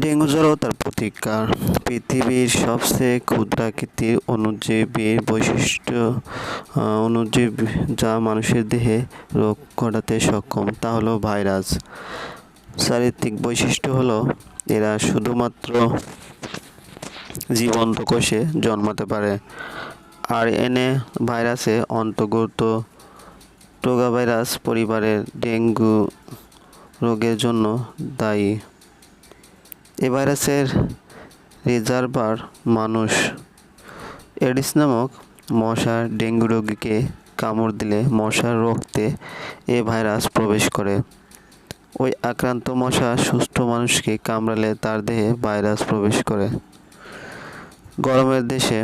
Dengue জ্বর ও তার প্রতিকার। পৃথিবীর সবচেয়ে ক্ষুদ্রাকৃতির অণুজীবের বৈশিষ্ট্য আহ, অণুজীব যা মানুষের দেহে রোগ ঘটাতে সক্ষম তা হলো ভাইরাস। চারিত্রিক বৈশিষ্ট্য হলো এরা শুধুমাত্র জীবন্ত কোষে জন্মাতে পারে। আর এনে ভাইরাসে অন্তর্গত টোগা ভাইরাস পরিবারের ডেঙ্গু রোগের জন্য দায়ী। এ ভাইরাসের রিজার্ভার মানুষ এডিস নামক মশার ডেঙ্গু রোগীকে কামড় দিলে মশার রক্তে এ ভাইরাস প্রবেশ করে। ওই আক্রান্ত মশা সুস্থ মানুষকে কামড়ালে তার দেহে ভাইরাস প্রবেশ করে। গরমের দেশে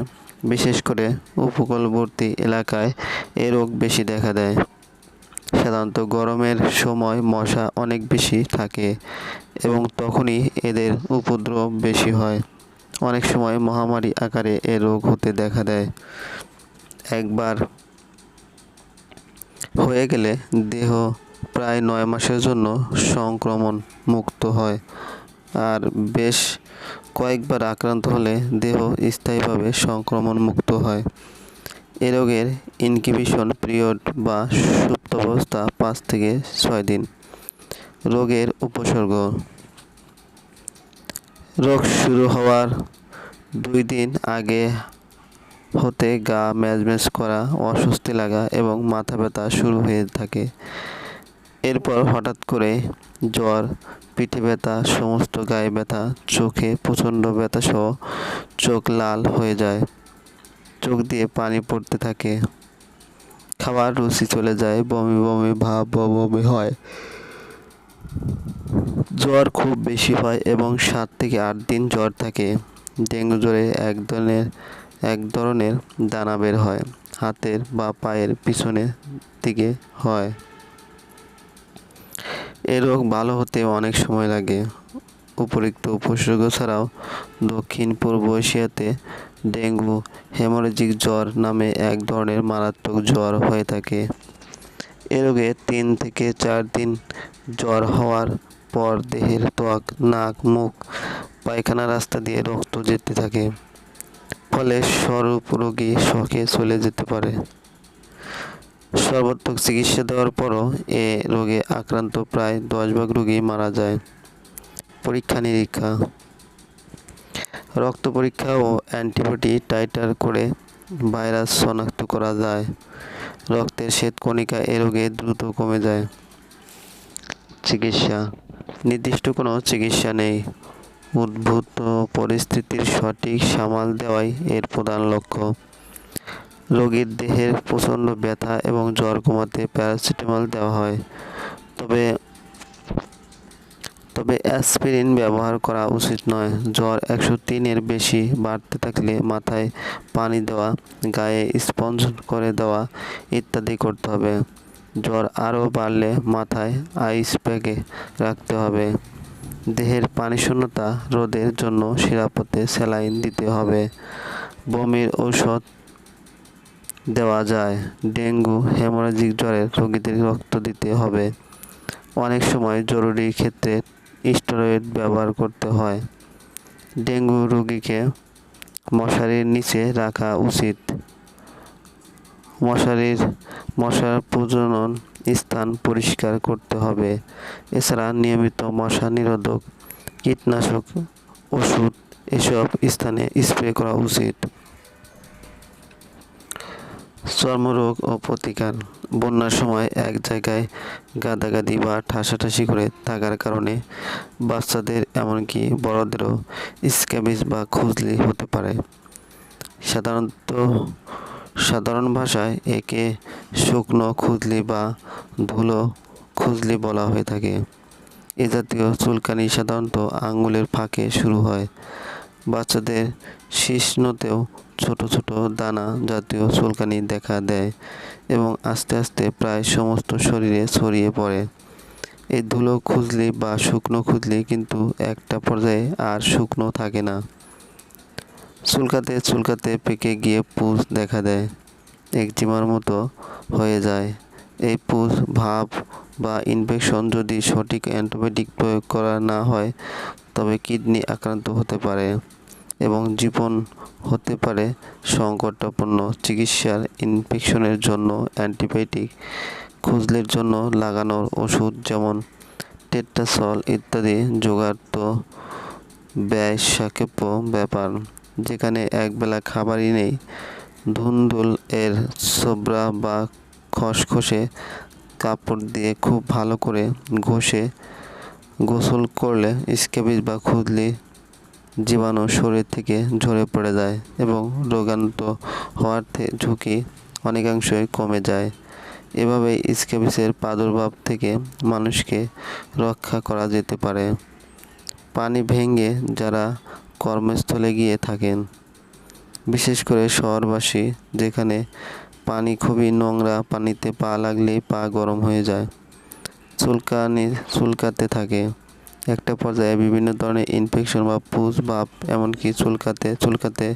বিশেষ করে উপকূলবর্তী এলাকায় এ রোগ বেশি দেখা দেয়। সাধারণত গরমের সময় মশা অনেক বেশি থাকে এবং তখনই এদের উপদ্রব বেশি হয়। অনেক সময় মহামারী আকারে এ রোগ হতে দেখা দেয়। একবার হয়ে গেলে দেহ প্রায় নয় মাসের জন্য সংক্রমণ মুক্ত হয় আর বেশ কয়েকবার আক্রান্ত হলে দেহ স্থায়ীভাবে সংক্রমণ মুক্ত হয়। এ রোগের ইনকিউবেশন পিরিয়ড বা সুপ্তাবস্থা পাঁচ থেকে ছয় দিন। রোগের উপসর্গ। রোগ শুরু হওয়ার দুই দিন আগে হতে গা ম্যাজম্যাজ করা, অস্বস্তি লাগা এবং মাথা ব্যথা শুরু হয়ে থাকে। এরপর হঠাৎ করে জ্বর, পিঠে ব্যথা, সমস্ত গায়ে ব্যথা, চোখে প্রচণ্ড ব্যথা সহ চোখ লাল হয়ে যায়। চোখ দিয়ে পানি পড়তে থাকে। খাবার রুচি চলে যায়, বমি বমি ভাব বমি হয়। জ্বর খুব বেশি হয় এবং সাত থেকে আট দিন জ্বর থাকে। ডেঙ্গু জ্বরে এক ধরনের এক ধরনের দানা বের হয়, হাতের বা পায়ের পিছনের দিকে হয়। এ রোগ ভালো হতে অনেক সময় লাগে। উপরিক্ত উপসর্গ ছাড়াও দক্ষিণ পূর্ব এশিয়াতে ডেঙ্গু, হেমোরেজিক জ্বর নামে এক ধরনের মারাত্মক জ্বর হয়ে থাকে। এ রোগে তিন থেকে চার দিন জ্বর হওয়ার পর দেহের ত্বক, নাক, মুখ, পায়খানা রাস্তা দিয়ে রক্ত যেতে থাকে। ফলে স্বরূপ রোগী শখে চলে যেতে পারে। সর্বাত্মক চিকিৎসা দেওয়ার পরও এ রোগে আক্রান্ত প্রায় দশ ভাগ রোগী মারা যায়। পরীক্ষা নিরীক্ষা, রক্ত পরীক্ষা ও অ্যান্টিবডি টাইটার করে ভাইরাস শনাক্ত করা যায়। রক্তের শ্বেতকণিকা এ রোগে দ্রুত কমে যায়। চিকিৎসা, নির্দিষ্ট কোনো চিকিৎসা নেই। উদ্ভূত পরিস্থিতির সঠিক সামাল দেওয়াই এর প্রধান লক্ষ্য। রোগীর দেহের প্রচণ্ড ব্যথা এবং জ্বর কমাতে প্যারাসিটামল দেওয়া হয়। তবে তবে অ্যাসপিরিন ব্যবহার করা উচিত নয়। জ্বর একশো তিনের বেশি বাড়তে থাকলে মাথায় পানি দেওয়া, গায়ে স্পঞ্জ করে দেওয়া ইত্যাদি করতে হবে। জ্বর আরও বাড়লে মাথায় আইস প্যাকে রাখতে হবে। দেহের পানিশূন্যতা রোধের জন্য শিরাপথে স্যালাইন দিতে হবে। বমির ঔষধ দেওয়া যায়। ডেঙ্গু, হেমোরাজিক জ্বরের রোগীদের রক্ত দিতে হবে। অনেক সময় জরুরি ক্ষেত্রে স্টেরয়েড ব্যবহার করতে হয়। ডেঙ্গু রোগীকে মশারির নিচে রাখা উচিত। মশারির, মশার প্রজনন স্থান পরিষ্কার করতে হবে। এছাড়া নিয়মিত মশা নিরোধক কীটনাশক, ওষুধ এসব স্থানে স্প্রে করা উচিত। চর্মরোগ ও প্রতিকার। বন্যার সময় এক জায়গায় গাদাগাদি বা ঠাসাঠাসি করে থাকার কারণে বাচ্চাদের এমনকি বড়দেরও স্ক্যাবিস বা খুজলি হতে পারে। সাধারণত সাধারণ ভাষায় একে শুকনো খুজলি বা ধুলো খুজলি বলা হয়ে থাকে। এ জাতীয় চুলকানি সাধারণত আঙুলের ফাঁকে শুরু হয়। বাচ্চাদের শিশ্নতেও ছোট ছোট দানা জাতীয় চুলকানি দেখা দেয় এবং আস্তে আস্তে প্রায় সমস্ত শরীরে ছড়িয়ে পড়ে। এই ধুলো খুজলি বা শুকনো খুজলি কিন্তু একটা পর্যায়ে আর শুকনো থাকে না। চুলকাতে চুলকাতে পেকে গিয়ে পুজ দেখা দেয়। একজিমার মতো হয়ে যায়। এই পুজ ভাব বা ইনফেকশন যদি সঠিক অ্যান্টিবায়োটিক প্রয়োগ করা না হয়, তবে কিডনি আক্রান্ত হতে পারে। এবং জীবন হতে পারে সংকটাপন্ন চিকিৎসার ইনফেকশনের জন্য অ্যান্টিবায়োটিক খুজলির জন্য লাগানোর ওষুধ যেমন টেট্রাসল ইত্যাদি জোগাড় তো ব্যয় সাপেক্ষ ব্যাপার। যেখানে একবেলা খাবারই নেই, ধুন্দুল এর সোবরা বা খসখসে কাপড় দিয়ে খুব ভালো করে ঘষে গোসল করলে স্ক্যাবিজ বা খুজলি জীবাণু শরীর থেকে ঝরে পড়ে যায় এবং রোগান্ত হওয়ার ঝুঁকি অনেকাংশই কমে যায়। এভাবে স্ক্যাবিসের প্রাদুর্ভাব থেকে মানুষকে রক্ষা করা যেতে পারে। পানি ভেঙে যারা কর্মস্থলে গিয়ে থাকেন, বিশেষ করে শহরবাসী, যেখানে পানি খুবই নোংরা পানিতে পা লাগলেই পা গরম হয়ে যায়, চুলকানি চুলকাতে থাকে। একটা পর্যায়ে বিভিন্ন ধরনের ইনফেকশন বা পুজ ভাব এমনকি চুলকাতে চুলকাতে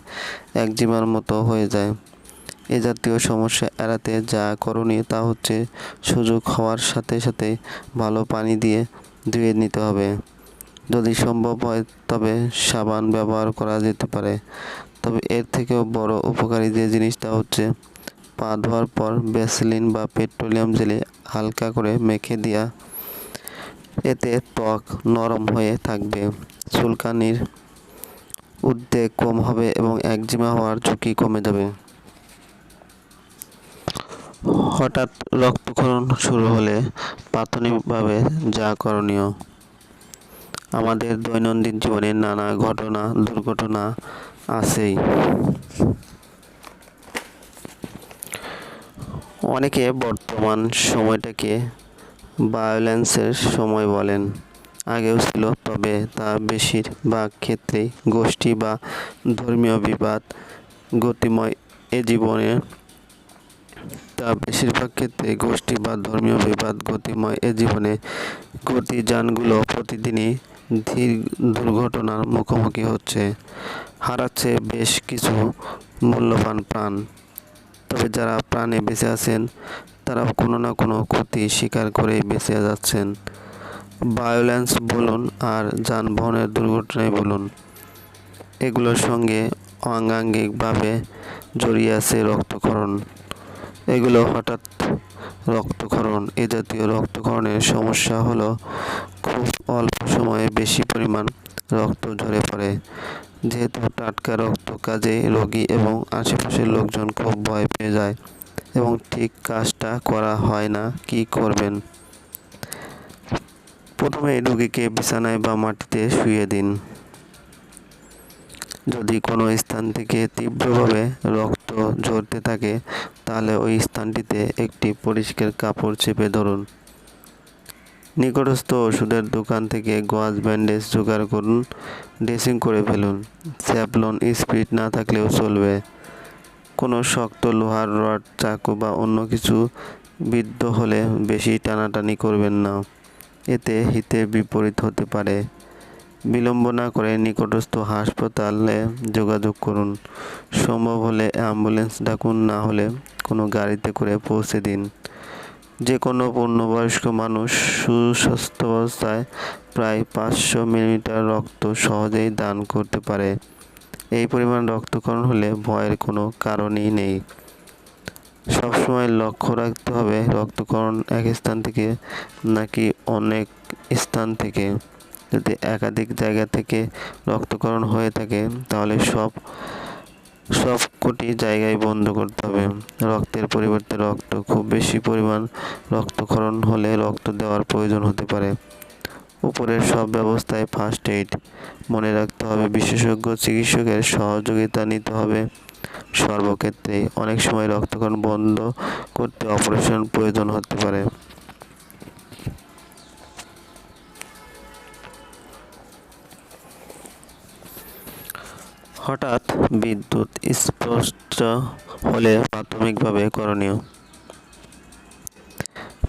একজিমার মতো হয়ে যায়। এ জাতীয় সমস্যা এড়াতে যা করণীয় তা হচ্ছে সুযোগ হওয়ার সাথে সাথে ভালো পানি দিয়ে ধুয়ে নিতে হবে। যদি সম্ভব হয় তবে সাবান ব্যবহার করা যেতে পারে। তবে এর থেকেও বড় উপকারী যে জিনিসটা হচ্ছে, পা ধোয়ার পর ভ্যাসলিন বা পেট্রোলিয়াম জেলে হালকা করে মেখে দেওয়া এতে ত্বক নরম হয়ে থাকবে। চুলকানির উদ্বেগ কম হবে এবং একজিমা হওয়ার ঝুঁকি কমে যাবে। হঠাৎ রক্তক্ষরণ শুরু হলে প্রাথমিকভাবে যা করণীয়। আমাদের দৈনন্দিন জীবনে নানা ঘটনা, দুর্ঘটনা আছেই। অনেকে বর্তমান সময়টাকে ভায়োলেন্সের সময় বলেন। আগেও ছিল, তবে তা বেশিরভাগ ক্ষেত্রেই গোষ্ঠী বা ধর্মীয় বিবাদ গতিময় এ জীবনে। তা বেশিরভাগ ক্ষেত্রে গোষ্ঠী বা ধর্মীয় বিবাদ গতিময় এ জীবনে। গতিযানগুলো প্রতিদিনই ধীর দুর্ঘটনার মুখোমুখি হচ্ছে, হারাচ্ছে বেশ কিছু মূল্যবান প্রাণ। তবে যারা প্রাণে বেঁচে আছেন তারা কোনো না কোনো ক্ষতি স্বীকার করেই বেঁচে যাচ্ছেন। ভায়োলেন্স বলুন আর যানবাহনের দুর্ঘটনায় বলুন। এগুলোর সঙ্গে অঙ্গাঙ্গিকভাবে জড়িয়ে আছে রক্তক্ষরণ। এগুলো হঠাৎ রক্তক্ষরণ। এ জাতীয় রক্তক্ষরণের সমস্যা হলো খুব অল্প সময়ে বেশি পরিমাণ রক্ত ঝরে পড়ে। যেহেতু টাটকা রক্ত কাজে রোগী এবং আশেপাশের লোকজন খুব ভয় পেয়ে যায়। এবং ঠিক কাজটা করা হয় না, কি করবেন? প্রথমে রোগীকে বিছানায় বা মাটিতে শুয়ে দিন। যদি কোনো স্থান থেকে তীব্রভাবে রক্ত ঝরতে থাকে, তাহলে ওই স্থানটিতে একটি পরিষ্কার কাপড় চেপে ধরুন। নিকটস্থ ওষুধের দোকান থেকে গোয়াজ ব্যান্ডেজ জোগাড় করুন, ড্রেসিং করে ফেলুন। স্যাপলন স্পিড না থাকলেও চলবে। কোনো শক্ত লোহার রড, চাকু বা অন্য কিছু বিদ্ধ হলে বেশি টানাটানি করবেন না। এতে হিতে বিপরীত হতে পারে। বিলম্ব না করে নিকটস্থ হাসপাতালে যোগাযোগ করুন। সম্ভব হলে অ্যাম্বুলেন্স ডাকুন, না হলে কোনো গাড়িতে করে পৌঁছে দিন। যে কোনো পূর্ণবয়স্ক মানুষ সুস্বাস্থ্য অবস্থায় প্রায় পাঁচশো মিলিমিটার রক্ত সহজেই দান করতে পারে। এই পরিমাণ রক্তকরণ হলে ভয়ের কোনো কারণই নেই। সবসময় লক্ষ্য রাখতে হবে রক্তকরণ এক স্থান থেকে নাকি অনেক স্থান থেকে। যদি একাধিক জায়গা থেকে রক্তকরণ হয়ে থাকে, তাহলে সব সব কোটি জায়গায় বন্ধ করতে হবে। রক্তের পরিবর্তে রক্ত, খুব বেশি পরিমাণ রক্তক্ষরণ হলে রক্ত দেওয়ার প্রয়োজন হতে পারে। উপরের সব ব্যবস্থায় ফার্স্ট এইড মনে রাখতে হবে বিশেষজ্ঞ চিকিৎসকের সহযোগিতা নিতে হবে। সর্বক্ষেত্রেই অনেক সময় রক্তক্ষরণ বন্ধ করতে অপারেশন প্রয়োজন হতে পারে। হঠাৎ বিদ্যুৎ স্পষ্ট হলে প্রাথমিকভাবে করণীয়।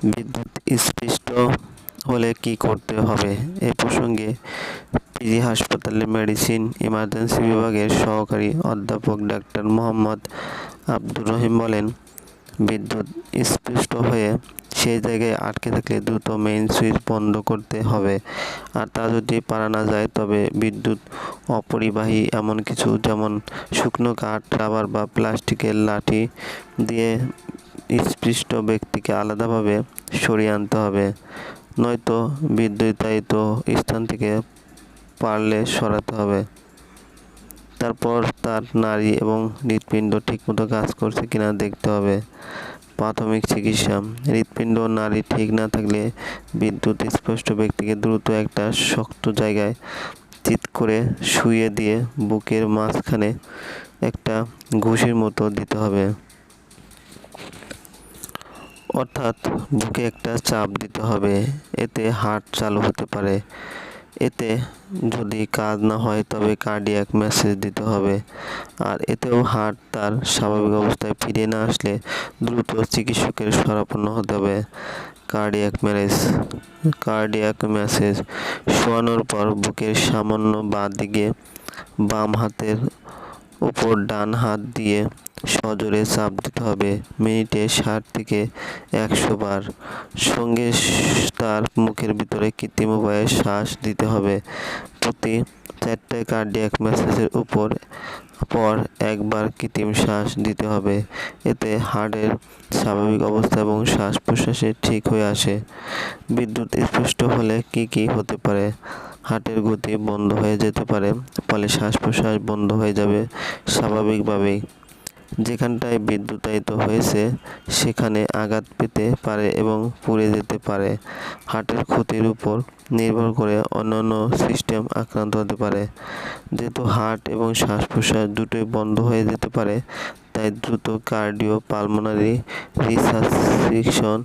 বিদ্যুৎ স্পৃষ্ট হলে কি করতে হবে? এ প্রসঙ্গে পিজি হাসপাতালের মেডিসিন ইমার্জেন্সি বিভাগের সহকারী অধ্যাপক ডাক্তার মোহাম্মদ আব্দুর রহিম বলেন, বিদ্যুৎ স্পৃষ্ট হয়ে সেই জায়গায় আটকে থাকলে দ্রুত মেইন সুইচ বন্ধ করতে হবে। আর তা যদি পারা না যায়, তবে বিদ্যুৎ অপরিবাহী এমন কিছু, যেমন শুকনো কাঠ, রাবার বা প্লাস্টিকের লাঠি দিয়ে স্পৃষ্ট ব্যক্তিকে আলাদাভাবে সরিয়ে আনতে হবে। নয়তো বিদ্যুতায়িত স্থান থেকে পারলে সরাতে হবে। তারপর তার নারী এবং হৃৎপিণ্ড ঠিকমতো কাজ করছে কিনা দেখতে হবে। প্রাথমিক চিকিৎসা। হৃৎপিণ্ড নারী ঠিক না থাকলে বিদ্যুৎ স্পষ্ট ব্যক্তিকে দ্রুত একটা শক্ত জায়গায় চিৎ করে শুয়ে দিয়ে বুকের মাঝখানে একটা ঘুষির মতো দিতে হবে। অর্থাৎ বুকে একটা চাপ দিতে হবে। এতে হার্ট চালু হতে পারে। এতে যদি কাজ না হয়, তবে কার্ডিয়াক মেসেজ দিতে হবে। আর এতেও হার্ট তার স্বাভাবিক অবস্থায় ফিরে না আসলে দ্রুত চিকিৎসকের শরাপন্ন হতে হবে। কার্ডিয়াক ম্যারেজ কার্ডিয়াক মেসেজ শোয়ানোর পর বুকের সামান্য বাঁ দিকে বাম হাতের উপর ডান হাত দিয়ে সজোরে চাপ দিতে হবে। মিনিটে ষাট থেকে একশো বার। সঙ্গে তার মুখের ভিতরে কৃত্রিম উপায়ে শ্বাস দিতে হবে। প্রতি চারটে কার্ডিয়াক ম্যাসেজের উপর পর একবার কৃত্রিম শ্বাস দিতে হবে। এতে হার্টের স্বাভাবিক অবস্থা এবং শ্বাস প্রশ্বাসে ঠিক হয়ে আসে। বিদ্যুৎ স্পষ্ট হলে কি কি হতে পারে? হার্টের গতি বন্ধ হয়ে যেতে পারে, ফলে শ্বাস প্রশ্বাস বন্ধ হয়ে যাবে স্বাভাবিকভাবেই। যেখানটায় বিদ্যুতায়িত হয়েছে, সেখানে আঘাত পেতে পারে এবং পুড়ে যেতে পারে। হার্টের ক্ষতির উপর নির্ভর করে অন্যান্য সিস্টেম আক্রান্ত হতে পারে। যেহেতু হার্ট এবং শ্বাস প্রশ্বাস দুটোই বন্ধ হয়ে যেতে পারে, তাই দ্রুত কার্ডিও, পালমোনারি রিসার্সিকশন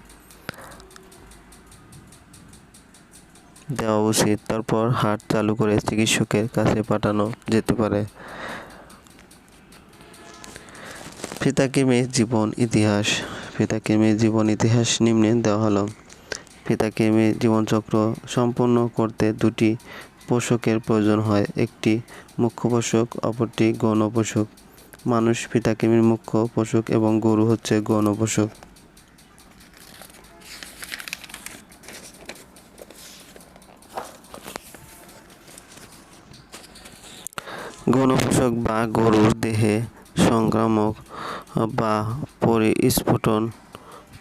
দেওয়া উচিত। তারপর হার্ট চালু করে চিকিৎসকের কাছে পাঠানো যেতে পারে। পিতাকেমের জীবন ইতিহাস? পিতাকেমের জীবন ইতিহাস নিম্নে দেওয়া হলো। পিতাকেমের জীবনচক্র সম্পন্ন করতে দুটি পোষকের প্রয়োজন হয়। একটি মুখ্য পোষক, অপরটি গৌণ পোষক। মানুষ পিতাকেমের মুখ্য পোষক এবং গরু হচ্ছে গৌণ পোষক। গণপোষক বা গরুর দেহে সংক্রামক বা পরিস্ফুটন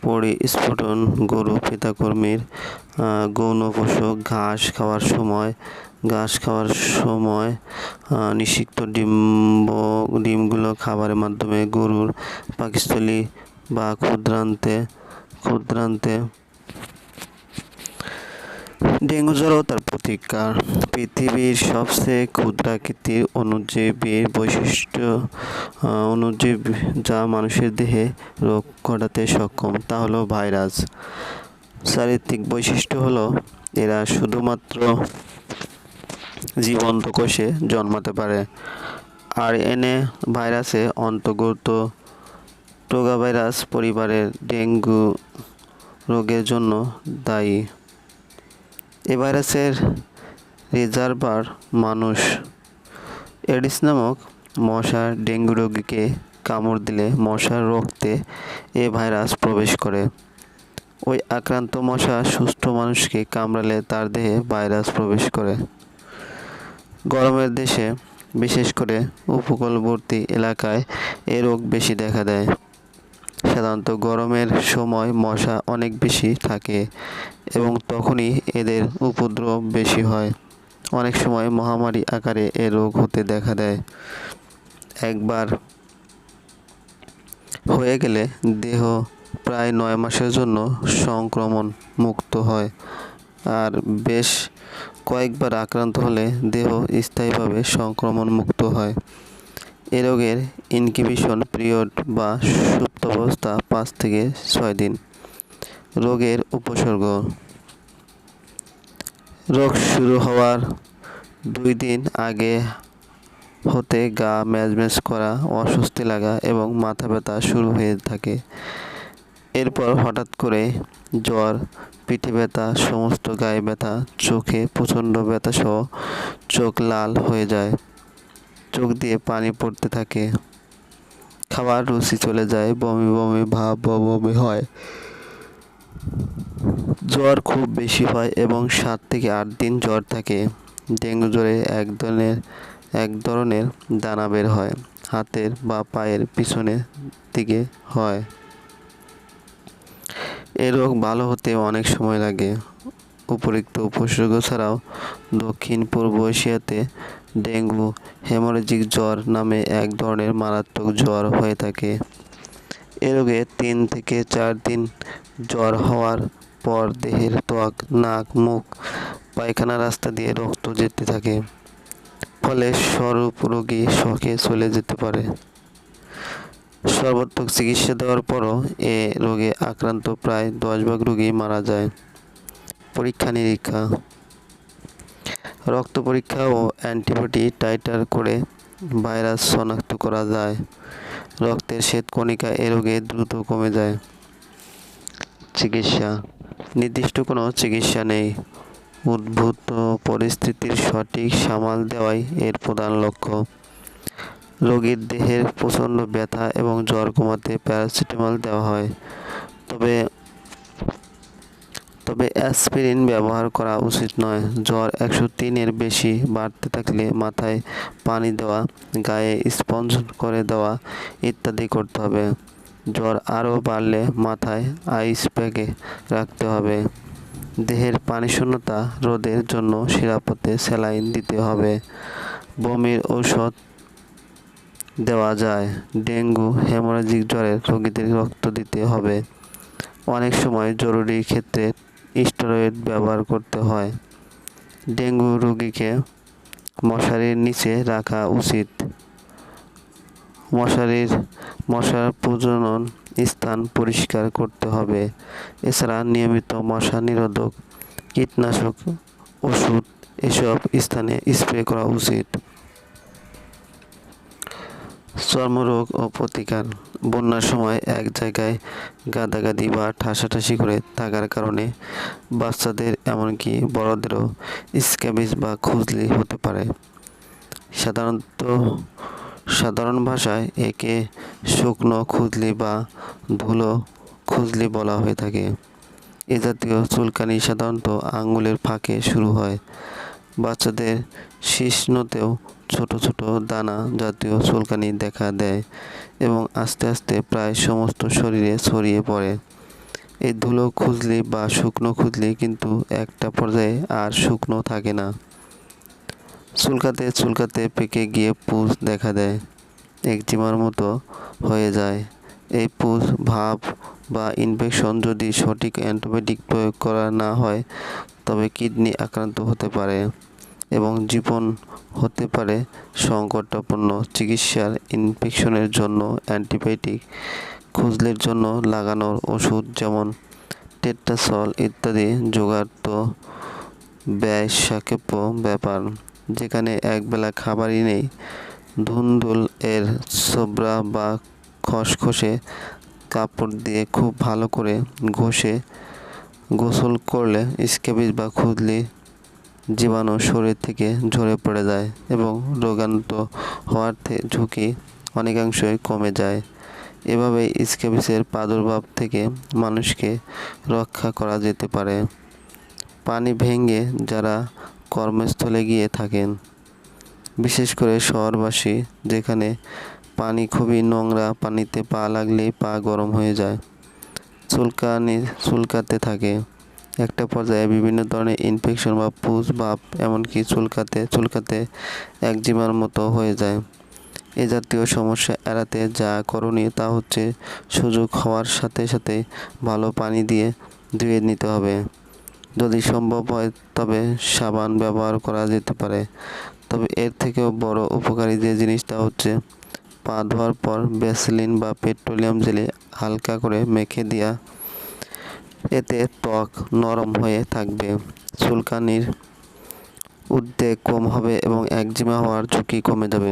পরিস্ফুটন গরু পিতাকর্মীর গৌণপোষক ঘাস খাওয়ার সময়, ঘাস খাওয়ার সময় নিষিক্ত ডিম্ব, ডিমগুলো খাবারের মাধ্যমে গরুর পাকস্থলী বা ক্ষুদ্রান্তে ক্ষুদ্রান্তে ডেঙ্গু জ্বর তার প্রতিকার। পৃথিবীর সবচেয়ে ক্ষুদ্রাকৃতির অনুজীবীর বৈশিষ্ট্য অনুজীব যা মানুষের দেহে রোগ ঘটাতে সক্ষম, তা হলো ভাইরাস। চারিত্রিক বৈশিষ্ট্য হলো এরা শুধুমাত্র জীবন্ত কোষে জন্মাতে পারে। আর এনে ভাইরাসে অন্তর্গত টোগা ভাইরাস পরিবারের ডেঙ্গু রোগের জন্য দায়ী। এ ভাইরাসের রিজার্ভার মানুষ এডিস নামক মশার ডেঙ্গু রোগীকে কামড় দিলে মশার রক্তে এ ভাইরাস প্রবেশ করে। ওই আক্রান্ত মশা সুস্থ মানুষকে কামড়ালে তার দেহে ভাইরাস প্রবেশ করে। গরমের দেশে বিশেষ করে উপকূলবর্তী এলাকায় এ রোগ বেশি দেখা দেয়। সাধারণত গরমের সময় মশা অনেক বেশি থাকে এবং তখনই এদের উপদ্রব বেশি হয়। অনেক সময় মহামারী আকারে এ রোগ হতে দেখা দেয়। একবার হয়ে গেলে দেহ প্রায় নয় মাসের জন্য সংক্রমণ মুক্ত হয় আর বেশ কয়েকবার আক্রান্ত হলে দেহ স্থায়ীভাবে সংক্রমণ মুক্ত হয়। এ রোগের ইনকিউবেশন পিরিয়ড বা সুপ্তাবস্থা পাঁচ থেকে ছয় দিন। রোগের উপসর্গ। রোগ শুরু হওয়ার দুই দিন আগে হতে গা ম্যাজম্যাজ করা, অস্বস্তি লাগা এবং মাথা ব্যথা শুরু হয়ে থাকে। এরপর হঠাৎ করে জ্বর, পিঠে ব্যথা, সমস্ত গায়ে ব্যথা, চোখে প্রচণ্ড ব্যথা সহ চোখ লাল হয়ে যায়। চোখ দিয়ে পানি পড়তে থাকে। খাবার রুচি চলে যায়, বমি বমি, ভাব বমি হয়। জ্বর খুব বেশি হয় এবং সাত থেকে আট দিন জ্বর থাকে। ডেঙ্গু জ্বরে এক ধরনের এক ধরনের দানা বের হয়, হাতের বা পায়ের পিছনের দিকে হয়। এ রোগ ভালো হতে অনেক সময় লাগে। উপরিক্ত উপসর্গ ছাড়াও দক্ষিণ পূর্ব এশিয়াতে ডেঙ্গু, হেমোরেজিক জ্বর নামে এক ধরনের মারাত্মক জ্বর হয়ে থাকে। এ রোগে তিন থেকে চার দিন জ্বর হওয়ার পর দেহের ত্বক, নাক, মুখ, পায়খানা রাস্তা দিয়ে রক্ত যেতে থাকে। ফলে স্বরূপ রোগী শখে চলে যেতে পারে। সর্বাত্মক চিকিৎসা দেওয়ার পরও এ রোগে আক্রান্ত প্রায় দশ ভাগ রোগী মারা যায়। পরীক্ষা নিরীক্ষা রক্ত পরীক্ষা ও অ্যান্টিবডি টাইটার করে ভাইরাস শনাক্ত করা যায়। রক্তের শ্বেতকণিকা এ রোগে দ্রুত কমে যায়। চিকিৎসা। নির্দিষ্ট কোনো চিকিৎসা নেই। উদ্ভূত পরিস্থিতির সঠিক সামাল দেওয়াই এর প্রধান লক্ষ্য। রোগীর দেহের প্রচণ্ড ব্যথা এবং জ্বর কমাতে প্যারাসিটামল দেওয়া হয়। তবে তবে অ্যাসপিরিন ব্যবহার করা উচিত নয়। জ্বর একশো তিনের বেশি বাড়তে থাকলে মাথায় পানি দেওয়া, গায়ে স্পঞ্জ করে দেওয়া ইত্যাদি করতে হবে। জ্বর আরও বাড়লে মাথায় আইস প্যাকে রাখতে হবে। দেহের পানিশূন্যতা রোধের জন্য শিরাপথে স্যালাইন দিতে হবে। বমির ঔষধ দেওয়া যায়। ডেঙ্গু, হেমোরাজিক জ্বরের রোগীদের রক্ত দিতে হবে। অনেক সময় জরুরি ক্ষেত্রে স্টেরয়েড ব্যবহার করতে হয়। ডেঙ্গু রোগীকে মশারির নিচে রাখা উচিত। মশারির, মশার প্রজনন স্থান পরিষ্কার করতে হবে। এছাড়া নিয়মিত মশা নিরোধক কীটনাশক ওষুধ এসব স্থানে স্প্রে করা উচিত। চর্মরোগ ও প্রতিকার। বন্যার সময় এক জায়গায় গাদাগাদি বা ঠাসাঠাসি করে থাকার কারণে বাচ্চাদের এমনকি বড়দেরও স্ক্যাবিস বা খুজলি হতে পারে। সাধারণত সাধারণ ভাষায় একে শুকনো খুজলি বা ধুলো খুজলি বলা হয়ে থাকে। এ জাতীয় চুলকানি সাধারণত আঙুলের ফাঁকে শুরু হয়। বাচ্চাদের শিশ্নতেও ছোট ছোট দানা জাতীয় চুলকানি দেখা দেয় এবং আস্তে আস্তে প্রায় সমস্ত শরীরে ছড়িয়ে পড়ে। এই ধুলো খুজলি বা শুকনো খুজলি কিন্তু একটা পর্যায়ে আর শুকনো থাকে না। চুলকাতে চুলকাতে পেকে গিয়ে পুজ দেখা দেয়। একজিমার মতো হয়ে যায়। এই পুজ ভাব বা ইনফেকশন যদি সঠিক অ্যান্টিবায়োটিক প্রয়োগ করা না হয় তবে কিডনি আক্রান্ত হতে পারে এবং জীবন হতে পারে সংকটাপন্ন চিকিৎসার ইনফেকশনের জন্য অ্যান্টিবায়োটিক খুজলের জন্য লাগানোর ওষুধ যেমন টেট্রাসল ইত্যাদি জোগাড় তো ব্যয় সাপেক্ষ ব্যাপার। যেখানে একবেলা খাবারই নেই, ধুন্দুল এর সোবরা বা খসখসে কাপড় দিয়ে খুব ভালো করে ঘষে গোসল করলে স্ক্যাবিজ বা খুজলি জীবাণু শরীর থেকে ঝরে পড়ে যায় এবং রোগান্ত হওয়ার ঝুঁকি অনেকাংশই কমে যায়। এভাবে স্ক্যাবিসের প্রাদুর্ভাব থেকে মানুষকে রক্ষা করা যেতে পারে। পানি ভেঙে যারা কর্মস্থলে গিয়ে থাকেন, বিশেষ করে শহরবাসী, যেখানে পানি খুবই নোংরা, পানিতে পা লাগলেই পা গরম হয়ে যায়। চুলকানি, চুলকাতে থাকে। একটা পর্যায়ে বিভিন্ন ধরনের ইনফেকশন বা পুজ ভাব এমনকি চুলকাতে চুলকাতে একজিমার মতো হয়ে যায়। এ জাতীয় সমস্যা এড়াতে যা করণীয় তা হচ্ছে সুযোগ হওয়ার সাথে সাথে ভালো পানি দিয়ে ধুয়ে নিতে হবে। যদি সম্ভব হয় তবে সাবান ব্যবহার করা যেতে পারে। তবে এর থেকেও বড় উপকারী যে জিনিসটা হচ্ছে পা ধোয়ার পর ভ্যাসলিন বা পেট্রোলিয়াম জেলি হালকা করে মেখে দেওয়া এতে ত্বক নরম হয়ে থাকবে। চুলকানির উদ্বেগ কম হবে এবং একজিমা হওয়ার ঝুঁকি কমে যাবে।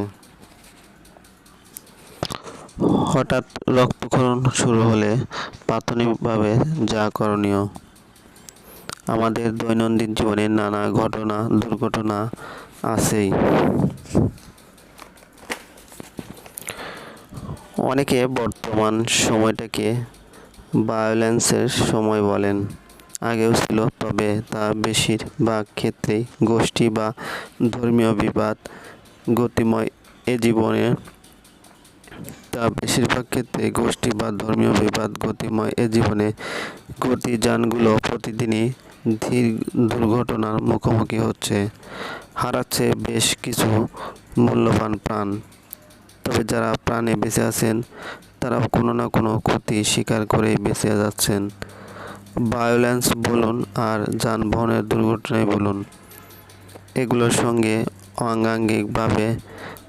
হঠাৎ রক্তক্ষরণ শুরু হলে প্রাথমিকভাবে যা করণীয়। আমাদের দৈনন্দিন জীবনে নানা ঘটনা, দুর্ঘটনা আছেই। অনেকে বর্তমান সময়টাকে ভায়োলেন্সের সময় বলেন। আগেও ছিল, তবে তা বেশিরভাগ ক্ষেত্রেই গোষ্ঠী বা ধর্মীয় বিবাদ, গতিময় এ জীবনে। তা বেশিরভাগ ক্ষেত্রে গোষ্ঠী বা ধর্মীয় বিবাদ, গতিময় এ জীবনে। গতিযানগুলো প্রতিদিনই ধীর দুর্ঘটনার মুখোমুখি হচ্ছে, হারাচ্ছে বেশ কিছু মূল্যবান প্রাণ। তবে যারা প্রাণে বেঁচে আছেন, তারা কোনো না কোনো ক্ষতি স্বীকার করেই বেঁচে যাচ্ছেন। ভায়োলেন্স বলুন আর যানবাহনের দুর্ঘটনায় বলুন। এগুলোর সঙ্গে অঙ্গাঙ্গিকভাবে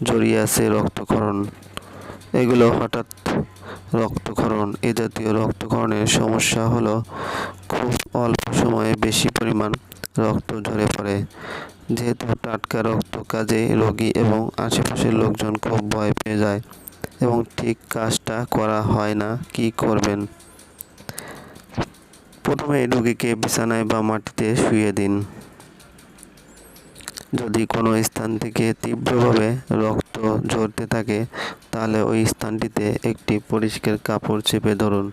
জড়িয়ে আছে রক্তক্ষরণ। এগুলো হঠাৎ রক্তক্ষরণ। এ জাতীয় রক্তক্ষরণের সমস্যা হলো খুব অল্প সময়ে বেশি পরিমাণ রক্ত ঝরে পড়ে। যেহেতু টাটকা রক্ত, কাজে রোগী এবং আশেপাশের লোকজন খুব ভয় পেয়ে যায় এবং ঠিক কাজটা করা হয় না, কি করবেন? প্রথমে রোগীকে বিছানায় বা মাটিতে শুয়ে দিন। যদি কোনো স্থান থেকে তীব্রভাবে রক্ত ঝরতে থাকে, তাহলে ওই স্থানটিতে একটি পরিষ্কার কাপড় চেপে ধরুন।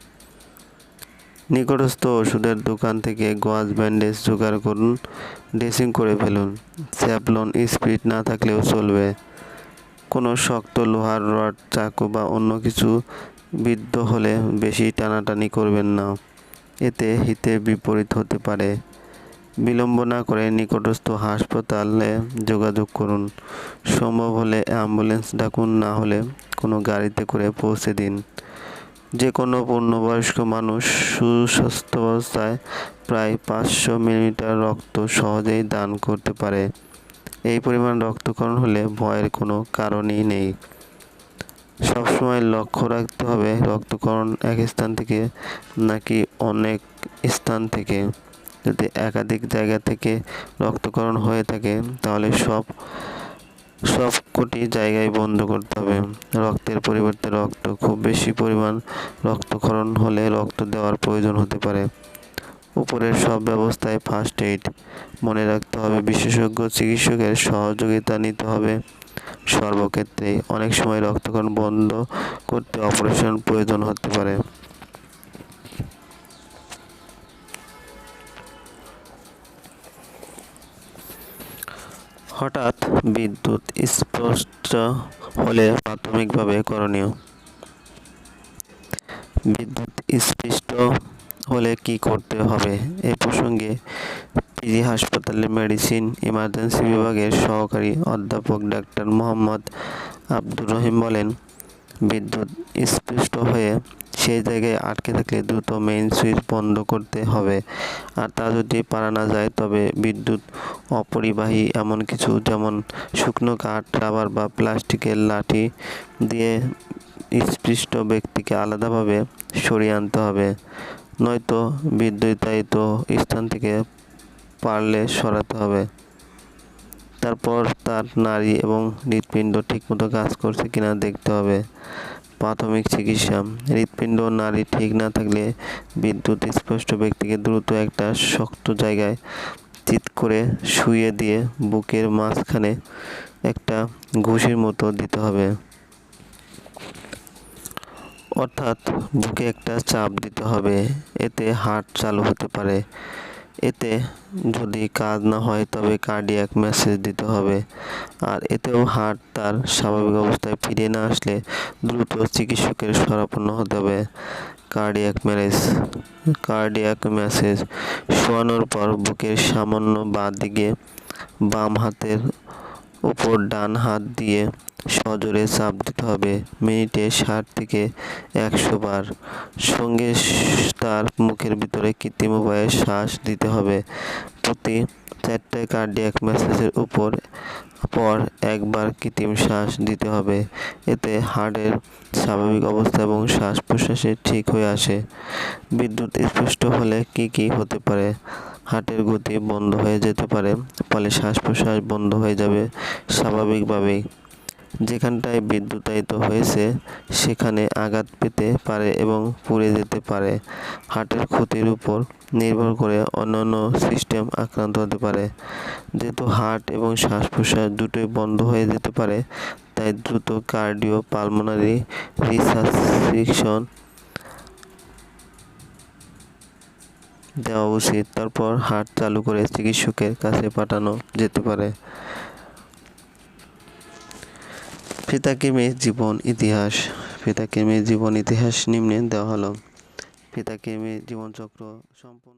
নিকটস্থ ওষুধের দোকান থেকে গোয়াজ ব্যান্ডেজ জোগাড় করুন। ড্রেসিং করে ফেলুন। স্যাপলন স্পিড না থাকলেও চলবে। কোনো শক্ত লোহার রড, চাকু বা অন্য কিছু বিদ্ধ হলে বেশি টানাটানি করবেন না। এতে হিতে বিপরীত হতে পারে। বিলম্ব না করে নিকটস্থ হাসপাতালে যোগাযোগ করুন। সম্ভব হলে অ্যাম্বুলেন্স ডাকুন, না হলে কোনো গাড়িতে করে পৌঁছে দিন। যে কোনো পূর্ণবয়স্ক মানুষ সুস্বাস্থ্য অবস্থায় প্রায় পাঁচশো মিলিমিটার রক্ত সহজেই দান করতে পারে। এই পরিমাণ রক্তকরণ হলে ভয়ের কোনো কারণই নেই। সবসময় লক্ষ্য রাখতে হবে রক্তকরণ এক স্থান থেকে নাকি অনেক স্থান থেকে। যদি একাধিক জায়গা থেকে রক্তকরণ হয়ে থাকে, তাহলে সব সব কোটি জায়গায় বন্ধ করতে হবে। রক্তের পরিবর্তে রক্ত খুব বেশি পরিমাণ রক্তক্ষরণ হলে রক্ত দেওয়ার প্রয়োজন হতে পারে। উপরের সব ব্যবস্থায় ফার্স্ট এইড মনে রাখতে হবে বিশেষজ্ঞ চিকিৎসকের সহযোগিতা নিতে হবে। সর্বক্ষেত্রে অনেক সময় রক্তক্ষরণ বন্ধ করতে অপারেশন প্রয়োজন হতে পারে। হঠাৎ বিদ্যুৎ স্পষ্ট হলে প্রাথমিকভাবে করণীয়। বিদ্যুৎ স্পৃষ্ট হলে কি করতে হবে? এ প্রসঙ্গে পিজি হাসপাতালের মেডিসিন ইমার্জেন্সি বিভাগের সহকারী অধ্যাপক ডাক্তার মোহাম্মদ আব্দুর রহিম বলেন, বিদ্যুৎ স্পৃষ্ট হয়ে সেই জায়গায় আটকে থাকলে দ্রুত মেইন সুইচ বন্ধ করতে হবে। আর তা যদি পারা না যায়, তবে বিদ্যুৎ অপরিবাহী এমন কিছু, যেমন শুকনো কাঠ, রাবার বা প্লাস্টিকের লাঠি দিয়ে স্পৃষ্ট ব্যক্তিকে আলাদাভাবে সরিয়ে আনতে হবে। নয়তো বিদ্যুতায়িত স্থান থেকে পারলে সরাতে হবে। তারপর তার নারী এবং হৃৎপিণ্ড ঠিকমতো কাজ করছে কিনা দেখতে হবে। প্রাথমিক চিকিৎসা। হৃৎপিণ্ড নারী ঠিক না থাকলে বিদ্যুৎ স্পষ্ট ব্যক্তিকে দ্রুত একটা শক্ত জায়গায় চিৎ করে শুয়ে দিয়ে বুকের মাঝখানে একটা ঘুষির মতো দিতে হবে। অর্থাৎ বুকে একটা চাপ দিতে হবে। এতে হার্ট চালু হতে পারে। এতে যদি কাজ না হয়, তবে কার্ডিয়াক মেসেজ দিতে হবে। আর এতেও হার্ট তার স্বাভাবিক অবস্থায় ফিরে না আসলে দ্রুত চিকিৎসকের শরাপন্ন হতে হবে। কার্ডিয়াক ম্যারেজ কার্ডিয়াক মেসেজ শোয়ানোর পর বুকের সামান্য বাঁ দিকে বাম হাতের উপর ডান হাত দিয়ে সজোরে চাপ দিতে হবে। মিনিটে ষাট থেকে একশো বার। সঙ্গে তার মুখের ভিতরে কৃত্রিম উপায়ে শ্বাস দিতে হবে। প্রতি চারটে কার্ডিয়াক ম্যাসেজের উপর পর একবার কৃত্রিম শ্বাস দিতে হবে। এতে হার্টের স্বাভাবিক অবস্থা এবং শ্বাস প্রশ্বাসে ঠিক হয়ে আসে। বিদ্যুৎ স্পষ্ট হলে কি কি হতে পারে? হার্টের গতি বন্ধ হয়ে যেতে পারে, ফলে শ্বাস প্রশ্বাস বন্ধ হয়ে যাবে স্বাভাবিকভাবেই। যেখানটায় বিদ্যুতায়িত হয়েছে, সেখানে আঘাত পেতে পারে এবং পুড়ে যেতে পারে। হার্টের ক্ষতির উপর নির্ভর করে অন্যান্য সিস্টেম আক্রান্ত হতে পারে। যেহেতু হার্ট এবং শ্বাস প্রশ্বাস দুটোই বন্ধ হয়ে যেতে পারে, তাই দ্রুত কার্ডিও, পালমোনারি রিসাসিকশন দেওয়া উচিত। তারপর হাট চালু করে চিকিৎসকের কাছে পাঠানো যেতে পারে। কিমের জীবন ইতিহাস। কিমের জীবন ইতিহাস নিম্নে দেওয়া হলো। কিমের জীবনচক্র সম্পূর্ণ